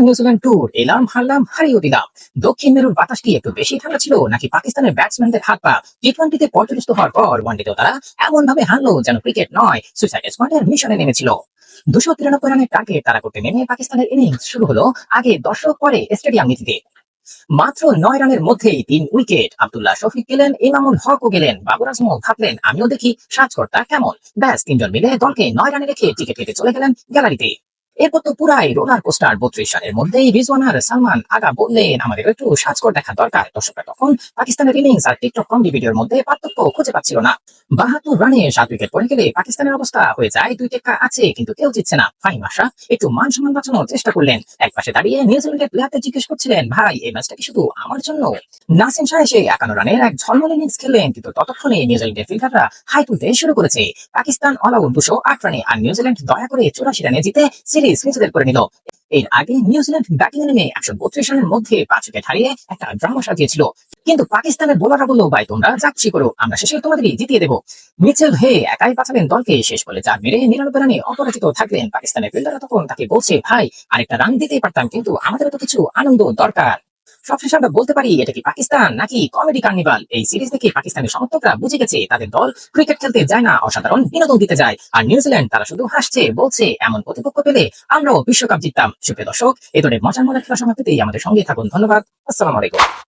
New Zealand এলাম হারলাম হারিয়ে দিলাম। দক্ষিণ মেরুর বাতাস একটু বেশি নাকি পাকিস্তানের ভাবে তারা ইনিংস শুরু হলো আগে দর্শক পরে স্টেডিয়াম নীতিতে। মাত্র নয় রানের মধ্যেই তিন উইকেট আব্দুল্লাহ শফিক গেলেন, ইমামুল হকও গেলেন বাবুর আজমল ভাবলেন, আমিও দেখি, সাজকর্তা কেমন। ব্যাস, তিনজন মিলে দলকে নয় রানে রেখে টিকিট কেটে চলে গেলেন গ্যালারিতে। এরপর তো পুরাই রোলার কোস্টার বত্রিশ রানের মধ্যেই সালমান আগা বললেন আমাদের একটু সাজকর দেখা দরকার। দর্শকরা তখন পাকিস্তানের ইনিংস আর টিকটক কমেডি ভিডিওর মধ্যে পার্থক্য খুঁজে পাচ্ছিল না। রানে সাত উইকেট পড়ে গেলে পাকিস্তানের অবস্থা হয়ে যায়, দুই টেক্কা আছে, কিন্তু কেউ জিতছে না। একটু মান সম্মান বাঁচানোর চেষ্টা করলেন। এক পাশে দাঁড়িয়ে নিউজিল্যান্ডের প্লেয়ারদের জিজ্ঞেস করছিলেন, ভাই, এই ম্যাচটা কি শুধু আমার জন্য? নাসিম শাহ এসে একান্ন রানের এক ঝলমলে ইনিংস খেললেন, কিন্তু ততক্ষণে নিউজিল্যান্ডের ফিল্ডাররা হাই তুলতে শুরু করেছে। পাকিস্তান অল আউট দুশো আট রানে আর নিউজিল্যান্ড দয়া করে চুরাশি রানে জিতে সিরিজ নিজেদের করে নিল। এর আগে নিউজিল্যান্ড ব্যাটিং নেমে একশো বত্রিশ রানের মধ্যে পাঁচ উইকেট হারিয়ে একটা ড্রামা সাজিয়েছিল। কিন্তু পাকিস্তানের বোলাররা বলল, ভাই, তোমরা যাচ্ছি করো, আমরা শেষে তোমাদেরই জিতিয়ে দেবো। মিচেল হে একাই পাঠালেন দলকে শেষ বলে চার মেরে নিরানব্বই রানে অপরাজিত থাকলেন পাকিস্তানের ফিল্ডাররা। তখন তাকে বলছে, ভাই, আরেকটা রান দিতেই পারতাম, কিন্তু আমাদের তো কিছু আনন্দ দরকার। সবশেষে আমরা বলতে পারি, এটা কি পাকিস্তান নাকি কমেডি কার্নিভাল এই সিরিজ দেখে পাকিস্তানের সমর্থকরা বুঝে গেছে তাদের দল ক্রিকেট খেলতে যায় না, অসাধারণ বিনোদন দিতে যায়। আর নিউজিল্যান্ড তারা শুধু হাসছে, বলছে, এমন প্রতিপক্ষ পেলে আমরাও বিশ্বকাপ জিততাম। সুপ্রিয় দর্শক, এ ধরনের মজার মজার খেলা সমাপ্তিতেই আমাদের সঙ্গে থাকুন। ধন্যবাদ। আসসালামু আলাইকুম।